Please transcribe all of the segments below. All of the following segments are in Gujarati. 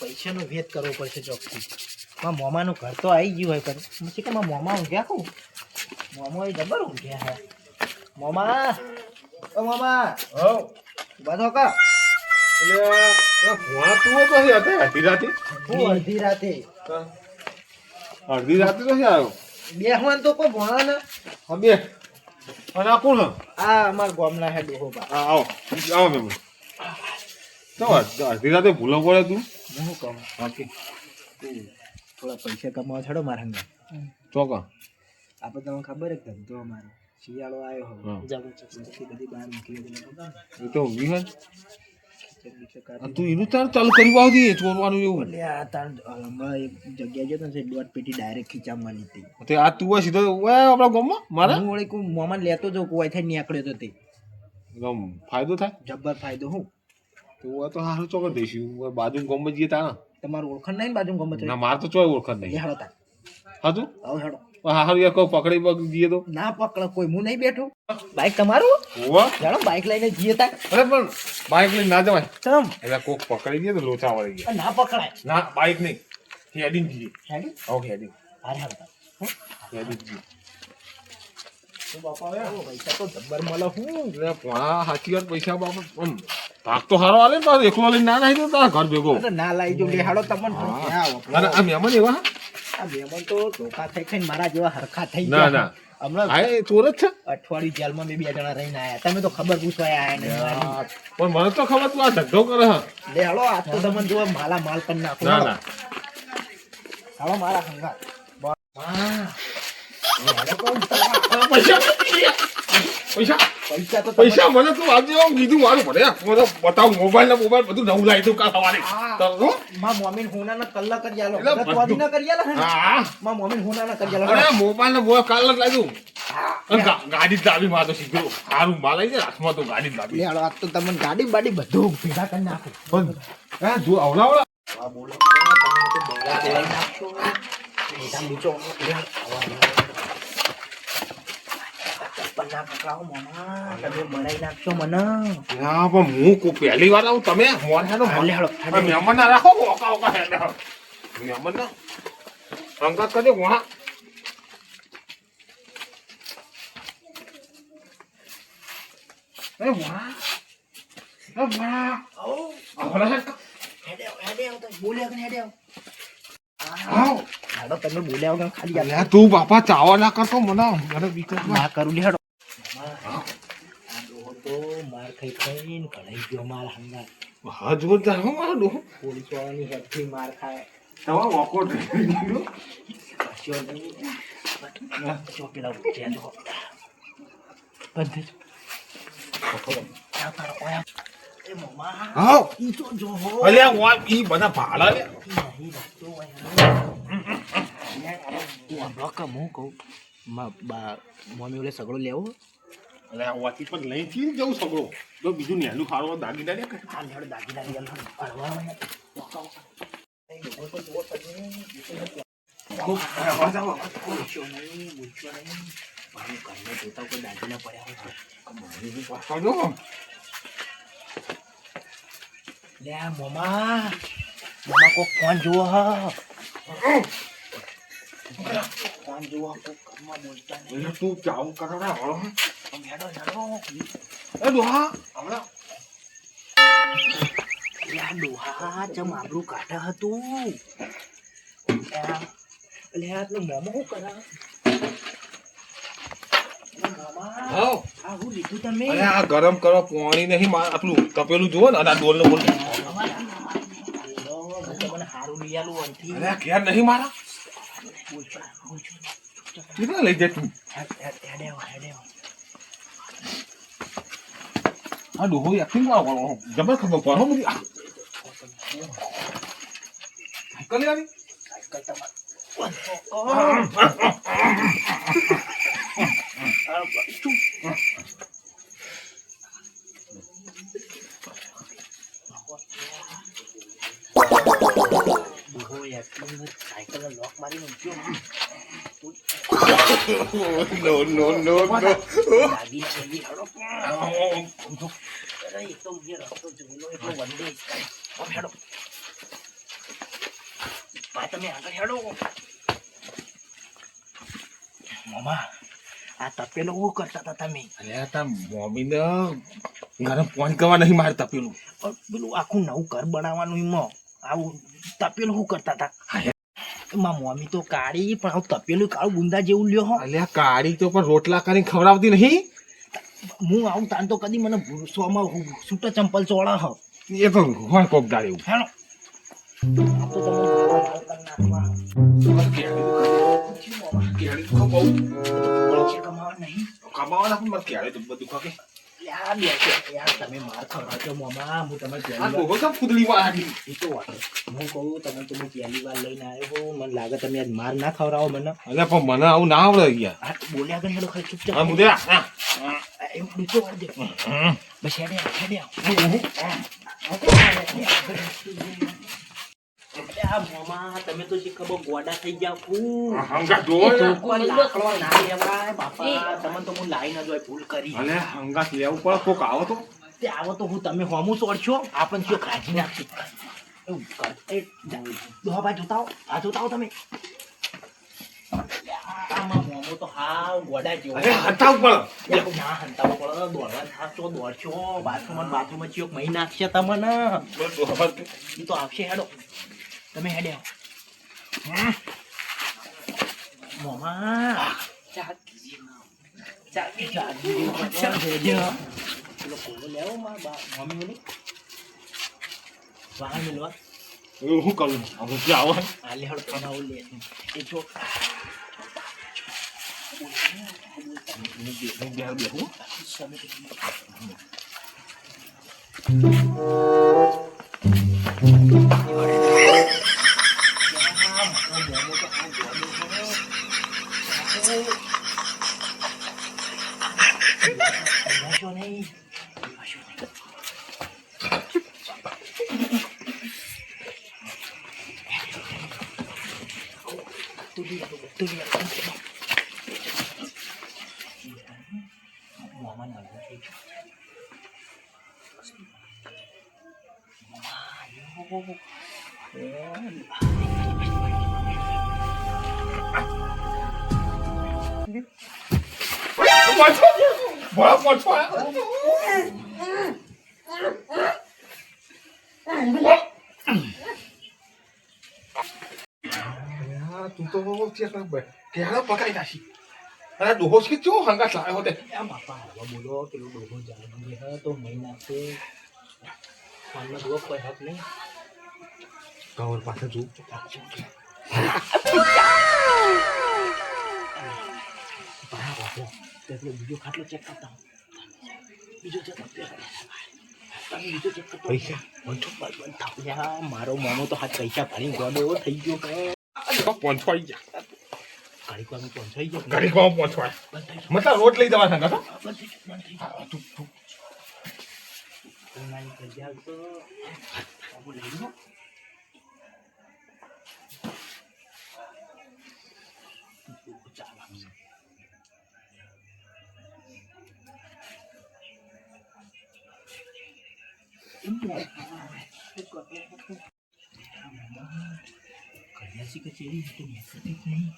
પૈસાનો વેત કરવો પડશે ચોકથી. મારા મોમાનું ઘર તો આવી ગયું હોય પણ પછી કે મારા મોમા ઊંઘ્યા કહું મોમો એ જબર ઊંઘ્યા હે. મોમા ઓ મોમા હવ બધો કા. હી અડધી રાતે? હું અડધી રાતે. અડધી રાતે તો હી આવ્યો? બેહવાન તો કોઈ ભણા ને. હા બે. અને આ કોણ આ અમારા ગામના હે ડોહો બા. હા આવો. આવો મેમ. તો અડધી રાતે ભૂલો પડે તું? હું શું કહું બાકી. થોડા પૈસા કમાવા છોડો મારા હંગા ચોકા આપણે તમને ખબર જ ધંધો અમારો શિયાળો આવ્યો હા. હવે બધી બહાર ને? એ તો હોય કાઢી. તું એનું તાર ચાલુ કરી આવતી ચોરવાનું એવું. એટલે આ તાર હમણાં એક જગ્યાએ જતો ને તો દોઢ પેટી ડાયરેક્ટ ખીચામાં લીધી તે આ તું હોય સીધો ઓય આપણા ગામમાં? મારા? હું વળી કોઈ મોમાં લેતો જાઉં કોઈ થઈ નીકળ્યો તો તે. ફાયદો થાય? જબ્બર ફાયદો હું? તો તો હારું ચોકર દઈશું. બાજુ ગામમાં જઈએ તા તમારું ઓળખાણ નહીં બાજુ ગમે ના માર તો ચોય ઓળખાણ નહીં. હેડો તા? હાજુ હવે હેડો હારું યાર કોઈ પકડી પકડી જઈએ તો. ના પકડ કોઈ હું નહીં બેઠો. બાઈક તમારું? હોવા. જાણો બાઈક લઈને જઈએ તા અરે પણ બાઇક લઈને ના જવાય. ચમ. એટલે કોક પકડી દે તો લોચા વળી ગયા. ના પકડાય. ના બાઇક નહીં. હેડિંગ જઈએ હેડિંગ? Okay heading. હારે હેડો તાર હો? હેડિંગ જઈએ પૈસા તો જબ્બર મળે હું. પોણા સાચી વાત પૈસા બાબત ભાગ તો સારો આલે ને એકલો લઈને ના નાખી દો તારા ઘર ભેગો. ના લાવી જો તમને. પણ ક્યાં વપરાય? અને આ મહેમાન એવા? આ મહેમાન તો ધોકા થઈ ખાઈને મારા જેવા હરખા થઈ ના, ગયા. ના. હમણાં ચોર જ છે? અઠવાડિયું જેલમાં મેં બે જણા રહીને આયા. તમે તો ખબર પૂછવા આયા પણ મને તો ખબર તું આ ધંધો કરે હા. લે હાલો આ તો તમને જો માલા માલ પણ નાખો. ના ના. હાલો મારા હંગા પૈસા. પૈસા. પૈસા તો પૈસા મને તું આજે આમ કીધું મારું પડે મને બતાવ મોબાઈલ ને મોબાઈલ બધું નવું લાવી દઉં કાલ સવારે. તો માં મોમીન હુના ના કલ્લા કરી આલો. એટલે ના કરી આલો હા. માં મોમીન હુના ના કરી આલો. અરે મોબાઈલ ને મોબાઈલ કાલ જ લાવી દઉં ગાડી લાવી માં તો શીખરો સારું માલ આવી જાય હાથમાં તો ગાડી લે લાવી. હાલો આજ તો તમને ગાડી બાડી બધું ભેગા કરી નાખો. હે જો આવડા આવડા. આ બોલો. તમે તો બોલા બોલાઈ નાખશો લે હાલો. પકડાવો મામા. તમે બનાવી નાખશો મને. હા પણ હું કો- પહેલી વાર આવું. તમે મોન હેડો હાલે હાલો, મહેમાન ના રાખો ઓકા ઓકા હેડો મહેમાન ના. અંગાત કરજો વહા એ વહા એ વહા આવડા હેડ હેડે હેડે તો બોલ્યા વગર હેડે આવો. તમે બોલ્યા વગર ખાલી તું બાપા ચાવા ના કરતો મને મને ના કરું લે હેડો આ ડોહો તો ખાઈ ખાઈને ઘડાઈ ગયો માર હંગાર હા જોરદાર હો મારો પોલીસ વાળાની હેડથી માર ખાય તમારો વોકો કર્યો? કશો જો પેલા ઉઠ્યા જો. બધે જ. આ તારો ઓયા. એ મમ્મા, આવ ઈ તો જો હો. અલ્યા વા ઈ બધા ભાડા લે ઈ નહીં રાખતો હોય. તું હંભળો કે હું કહું મા- બા- મમ્મી સગડો લેવો અલ્યા વાતી પણ લઈ થી જવું સગળો જો બીજું નેલું ખાડો દાગીના લે આ લેવડે દાગીના તો કોક ફોન જુઓ હ. ફોન જુઓ કોક ઘરમાં બોલતા નહીં અલ્યા તું ચાવું કરો ને હેડો હેડો એ ડોહા હમણાં આ ડોહા ચમ આબરૂ કાઢા હતું એટલે આ મોમો શું કરા ગરમ કરો, પાણી નહીં આટલું તપેલું જુઓ ને આ ડોલ બોલ. ઘેર નહીં મારા? લઈ જાય તું હેડ હેડ હેડે આવો, હેડે આવો. આ ડોહો એકથી મારો જબર ખબર પડો બધી સાયકલ આવી સાયકલ તમારે સાયકલ લોક મારી મૂક્યો નો no, no, no. તો હેડો તમે આગળ હેડો મોમા આ તપેલો હું કરતા હતા તમે અલ્યા તાર મમ્મીને ઘરે ફોન કરવા નહીં મારે તપેલું પણ પેલું આખું નવું ઘર બનાવવાનું એમાં આવું તપેલું શું કરતા હતા એમાં મમ્મી તો કાળી પણ આવું તપેલું કાળું ગુંદા જેવું લ્યો હો. અલ્યા કાળી તો પણ રોટલા કરીને ખવડાવતી નહીં? હું આવું તાન તો કદી મને સોમાં છૂટા ચંપલ ચોળા હો. એ તો હોય કોક દાડે એવું? હેલો. આ તો તમે મારા લાલ કરી નાખવા. શું મોમા? કેળી તો બહુ કમાવા નહીં કમાવાના પણ કેળે તો બધું ખાકે યાર બેસો યાર તમે માર ખવડાવજો મોમા. હું તમે આ પહેલી વાર ડોહો કેમ એ તો વાત હું કહું તમે તો હું પહેલી વાર લઈને આવ્યો મને લાગે તમે આજ માર ના ખવડાવો મને. અલ્યા પણ મને આવું ના આવડે યાર હા બોલ્યા આગળ હેડો ખાલી હા ચૂપચાપ મુદે આ, આ. એમ દે બસ હેડે હેડે આવ. અલે આ મોમા તમે તો શી ગોડા થઈ ગયા ફૂ. હંગા જોવો લાકડો ના લેવાય બાપા તમને તો હું લાઈ ના જોય ભૂલ કરી. અલ્યા હંગાત લેવું પડે કોક આવો તો. તે આવો તો હું તમે હોમું છોડશો આપણને શું કાઢી નાખી એવું કર. એ દોહા ભાઈ જોતા આ જોતા તમે. તો હાવ ગોડા જેવો અરે હટાવ પડે. ના હંતાવો પડે. દોડવા દોડશો. બાથરૂમમાં ને બાથરૂમમાં ચિયોક મહી નાખશે તમને. તો આવશે હેડો. તમે હેડે આવો. મોમા. ચાકી ચાકી ચાકી પેલો કોલો લેવો માં બા મમ્મી ઓલી વાહ મિલવા શું કરું? આવું ક્યાં આવો. આ લે હેડો તમારો લે. એ જો. તમે નહીં તું તો કેળા પકાઈ નાખી. અરે ડોહો છે ચો હંગાત લાવ્યો તે? આ બાપા હવા બોલો પેલો ડોહો જાણી હે તો મહિના છે ફોનમાં જુઓ કોઈ હક નહીં. કવર પાસે જોઉં બરાબર તો બીજો ખાટલો ચેક કરતા હું બીજો પૈસા થાવ. મારો મામો તો હાથ પૈસા ભરી ગયો એવો થઈ ગયો કે. પહોંચો આવી ગયા. ઘડીક પહોંચાઈ ગયો. ઘડી કોમ પહોંચો મતલબ રોટ લઈ જવા સંગા તું તું. તો કન્યાસી કચેરી તો મેં કરતી જ નહીં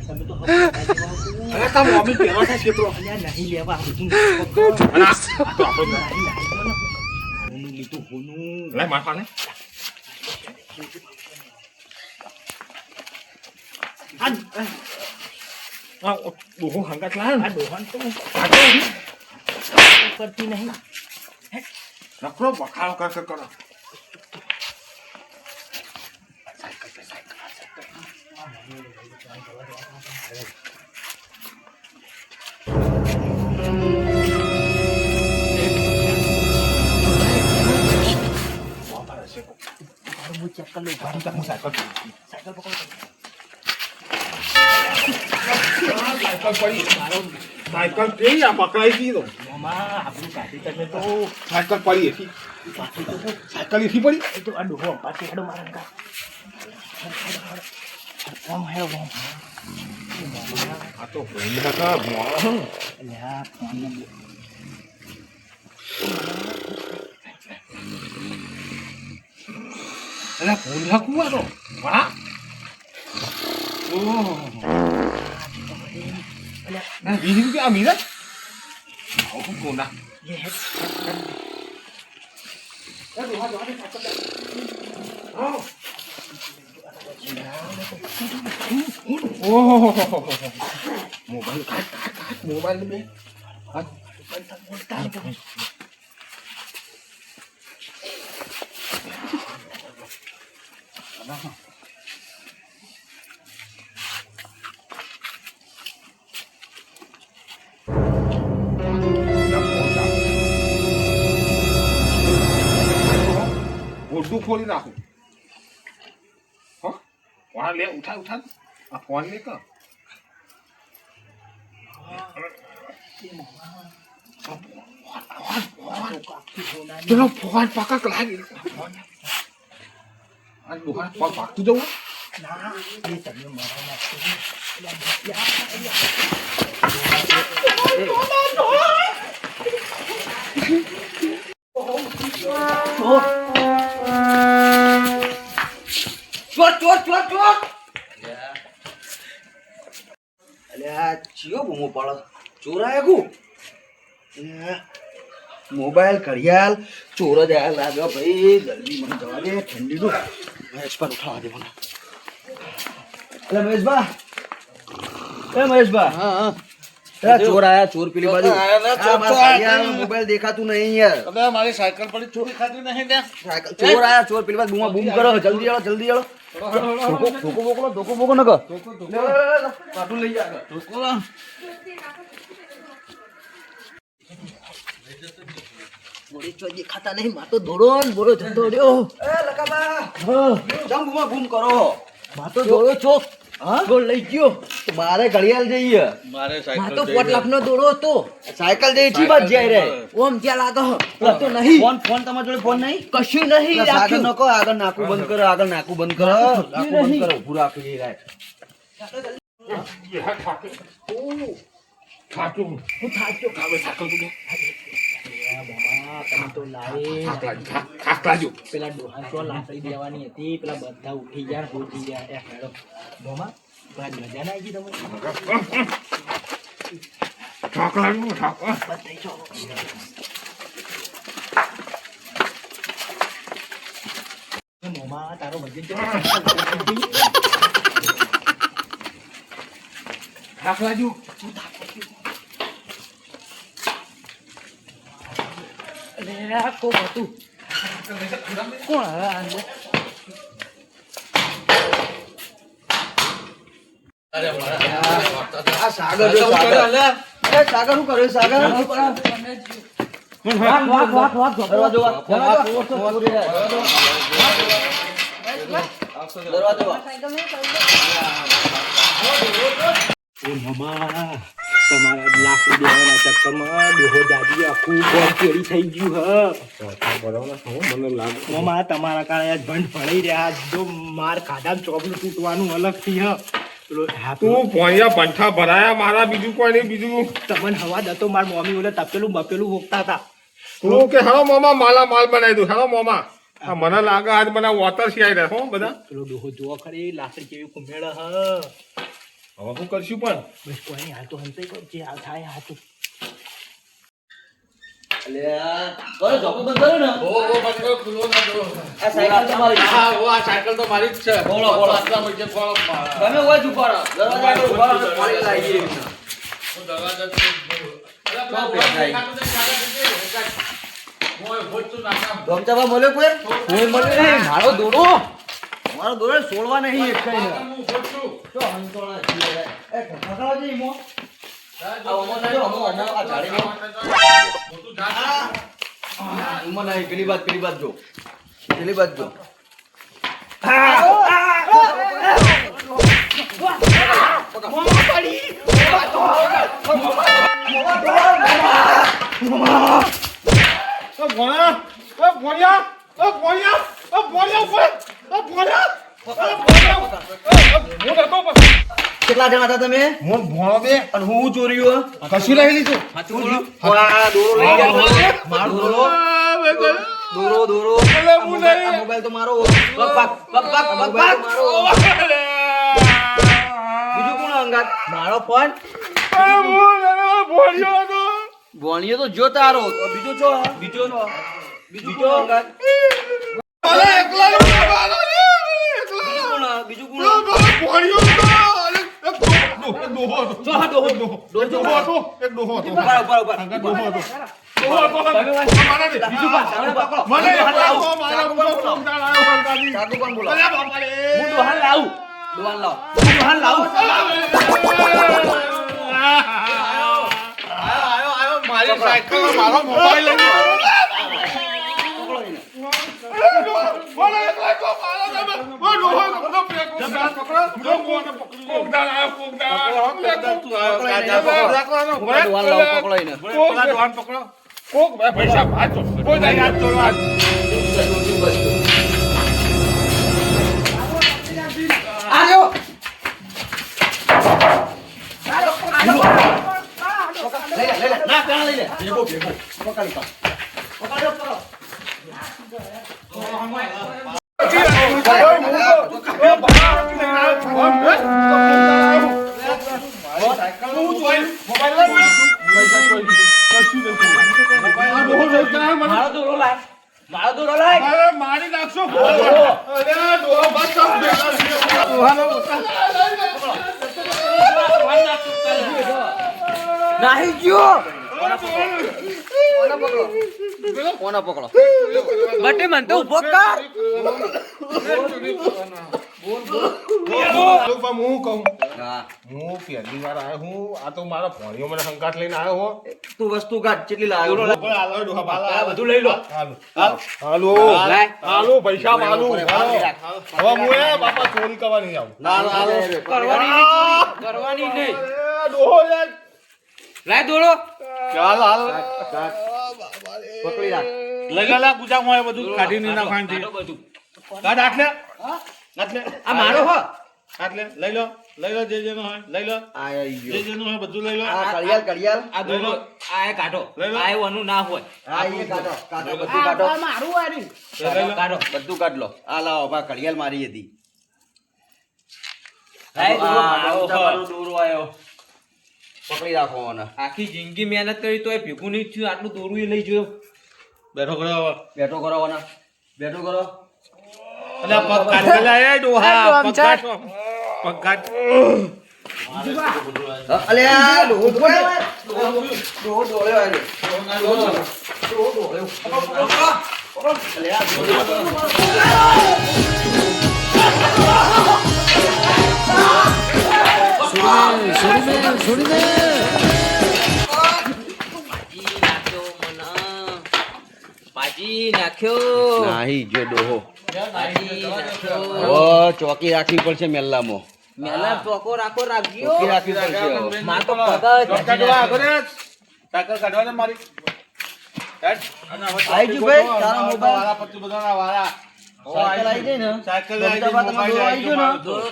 તમે તો અરે તા મમ્મી પહેરવા થાય છે તો નહીં લેવા બધું અને આ તો આપણે હોનું લીધું હોનું લાય માર પાને આ ડોહો હંગાત લાવ્યો આ ને ડોહાન તો આગળ કરતી નહીં નકરો બખાડો કર કર કરો મારું હું ચેક કરી લઉં ગાડી તક હું સાયકલ પડી સાયકલ પકડો સાયકલ પડી મારો સાયકલ કેવી આ પકડાઈ ગઈ તો મામા આપણું કાઢી તમે તો સાયકલ પડી હતી પાછી તો શું? સાયકલ એથી પડી એ તો આ ડોહો પાછી હેડો મારા કા આમ હેલો આમ. આ તો ભૂંડ કાકા મોણો. અલ્યા, ફોનને બો- અલા ભૂંડ હાકું આ તો. વાહ. ઓહ. આ બીજું કે આ મીરા? આવું કોના? લે, હેડ. ઓહો. મોબાઈલ. મોબાઈલ બે. કાઢ. ગોડું ખોલી નાખું. હો? લે ઉઠા ઉઠા. આ ફોન લે કા ચલો ફોન પકડ લાગી. ફોન આ દુકાન પગ ભાગતું જવું ના, એ તમે મારા. ચોર ચોર ચોર ચોર અલ્યા ચિયો બૂમો પાડો ચોરાય કુ મોબાઈલ ઘડિયાળ ચોર જ આયા લાગે ભાઈ જલ્દી મને જવા દે ઠંડી નું મહેશ પર ઉઠાવા દે મને. અલે મહેશભા એ મહેશભા હા હા. ચોર આયા ચોર પેલી બાજુ. મોબાઈલ દેખાતું નહીં યાર. મારી સાયકલ પડી ચોરી ખાધી નહીં ચોર આયા ચોર પેલી બાજુ. બૂમા બૂમ કરો જલ્દી આવો જલ્દી આવો ધોકો બોકો ધોકો બોકો ન કર લઈ જા બોડી તો દેખાતા નહીં માતો દોડો ને બોલો જતો રહ્યો. એ લકાબા જમ બૂમા બૂમ કરો. માતો દોડો ચોક હા? ગોળ લઈ ગયો. તો મારે ઘડિયાળ જઈએ. માતો પોટ લાખનો દોડો હતો. સાયકલ જઈ છી બાદ જાય રે ઓમ જ્યાં લાગો. તો નહીં. ફોન ફોન તમારા જોડે ફોન નહીં? કશું નહીં આગળ ન નકો આગળ નાકું બંધ કરો આગળ નાકું બંધ કરો. નાકું બંધ કરો ઊભું રાખી દે રાય થાતું હું થાચું ખાવે સાયકલ પડી બાબા તમે તો લાવે લાગ્યું પેલા ડોહા તો લાકડી દેવાની હતી પેલા બધા ઉઠી ગયા ઉઠી ગયા. એ હેડો બોમા બાદ મજા ના આવી તમે લાગ્યું થાક બધાય છો. મોમા તારો વજન કેટલો છે? થાક લાગ્યું અલે આ કોક હતું કોણ હવે આ અંદર? સાગર સાગર શું. દરવાજો તમારા ચક્કરમાં. ડોહો દાદી આખું કેરી થઈ ગયું હ. મને લાગે મામા તમારા કારણે આજ ભંડ ભણાઈ રહ્યા. જો માર ખાધા ચોકલું તૂટવાનું અલગથી હ. તું ભોંયા પંઠા ભરાયા મારા બીજું કોઈ નહીં બીજું? તમને હવા દતો માર મમ્મી ઓલે તપેલું બપેલું હોકતા હતા. તું કે હા મામા માલા માલ બનાવી દઉં. હા મામા. આ મને લાગે આજ મને વોટર સિયાઈ રહ્યા હો બધા. પેલો ડોહો જોવા ખરી લાકડી કેવી કુમેળ હ. હવે શું કરશું પણ બસ કોઈ નહીં હાલ તો હંતાઈ ગયો જે હાલ થાય હાલ તો અલ્યા, કરો, ઝોપો બંધ કરો ને. આ સાયકલ તમારી છે. બોલો, બોલો. તમે હોય જ ઊભા રહો. દરવાજા આગળ ઊભા રહો, પાણી લાવીએ એમને. ગમચાબા મળ્યો કોઈ? કોઈ મળ્યો નહીં. મારો દોડો મારો દોરે છોડવા નહીં એક કઈ તો હંતોળા છીએ. એ ખખડાવો મો. હા, પેલી પેલી જો. પેલી બાજુ જો. એ ભોંયા ઉપર કેટલા જણા હતા તમે? હું ભોણો બે અને હું હું ચોર્યું કશું લઈ લીધું દોરો લઈ ગયા. મારો દોરો. દોરો દોરો. અલે, આ હું મોબાઈલ નહીં. આ મોબાઈલ તો મારો પગ પાક પગ પાક પગ પાક મારો બીજું કોણ અંગાત? મારો ફોન. ભોણિયો તો. જો તારો. તો બીજો છો? બીજો છો. બીજું મારી સાયકલ મારો મોબાઈલ એને પૈસા ભાજો કોઈ યાદ લઈ લે ના પેલા લઈ લે ભેગો ભેગો પકડ પકડો પકડો મારો નાખશો નાહી ગયો. કોના પકડો. બટે મન તો ઊભો કર. હું કહું? હું. પહેલી વાર આવ્યો હું. આ તો મારા ભણીઓ મને સંકાટ લઈને આવ્યો હો. તું વસ્તુ કાઢ કેટલી લાવ્યો બધું લઈ લો. હાલો. હાલો. પૈસા હાલો. હવે હું એ બાપા ચોરી કરવા નહીં આવું. ના ના કરવાની નહીં કરવાની નહીં. ડોહો યાર. દોડો. ચાલ હાલ પકડી રાખ. બધું કાઢી બધું. કાઢ આ મારો હો? લઈ લો. લઈ લો જે જેનું હોય લઈ લો. જે ગયો હોય બધું લઈ લો. આ કડિયાલ કડિયાલ આ દોડો આ એ કાઢો. લઈ લો. આ એ ના હોય. આ એ કાઢો કાઢો બધું કાઢો. કાઢો કાઢો. બધું કાઢ લો. આ લાવો કડિયાલ મારી હતી. આ દોરો આયો. પકડી રાખો મને આખી જિંદગી મહેનત કરી તો એ ભેગું નહીં થયું આટલું દોરું એ લઈ જોયો બેઠો કરો બેઠો કરો મને બેઠો કરો અલ્યા પગ કાઢ લે લે, એ ડોહા પગ કાઢ પગ કાઢ અલે આ ડોહો ડોળ્યો હોય. ડોહો ડોળ્યો હોય જો ડોહો ઓ ચોકી રાખવી પડશે મેલ્લામાં મેલા ચોકો રાખો રાખજો રાખવી પડશે. સાયકલ આઈ ગઈ ને? સાયકલ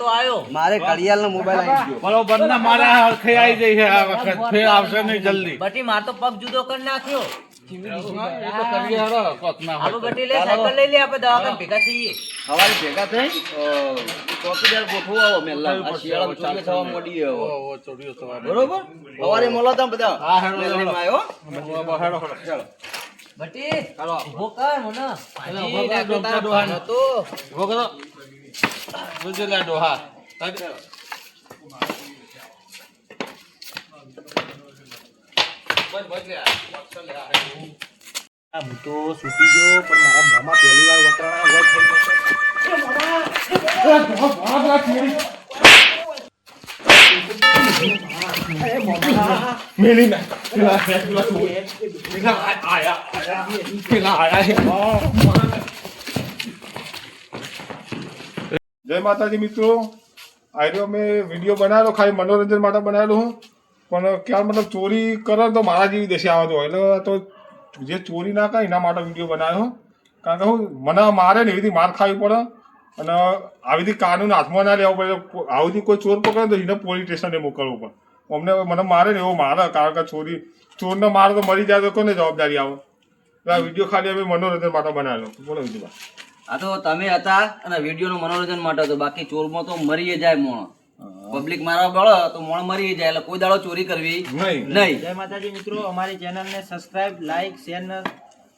તો ગઈ, મોબાઈલ મારે આવી ગયો. બરોબર ના મારા હરખે આવી જઈ છે આ વખત. ફેર આવશે નહીં જલ્દી. બટી માર તો પગ જુદો કરી નાખ્યો. બરોબર. સવારે મળો તમે બધા. બટી હાલો. ઊભો કર મને પાજી ઊભો કર, તારા ડોહા. ભાનો તો ઊભો કરો. જોજે લે ડોહા. કાઢ. બસ, બસ લે. આ હું તો છૂટી ગયો પણ મારા મોંમાં પહેલી વાર વતરાણા હોય થઈ ગયો. જય માતાજી મિત્રો. આઈડિયો મેં વીડિયો બનાવેલો, ખાલી મનોરંજન માટે બનાવેલો હું. પણ ક્યાં મતલબ ચોરી કરે તો મારા જેવી દેશે આવતો એટલે તો જે ચોરી ના કરે એના માટે વીડિયો બનાવ્યો કારણ કે હું, મને મારે ને એવી રીતે માર ખાવી પડે. અને આવી રીતે કાનૂન હાથમાં ના લેવો પડે. આવી રીતે કોઈ ચોર પકડે તો એને પોલીસ સ્ટેશને મોકલવું પડે. અમને મને મારે ને એવો મારે કારણ કે ચોરી ચોરને મારે તો મરી જાય તો કોને જવાબદારી આવો? આ વીડિયો ખાલી અમે મનોરંજન માટે બનાવેલો. બોલો વિજયભાઈ આ તો તમે હતા અને વીડિયો મનોરંજન માટે હતો. બાકી ચોરમાં તો મરી જાય મોણ. પબ્લિક મારવા બળો તો મોણ મરી જાય. એટલે કોઈ દાડો ચોરી કરવી નહીં. નહીં. જય માતાજી મિત્રો અમારી ચેનલને સબસ્ક્રાઇબ લાઈક શેર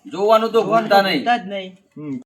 જોવાનું તો ભૂલતા નહીં. જ નહીં. હમ.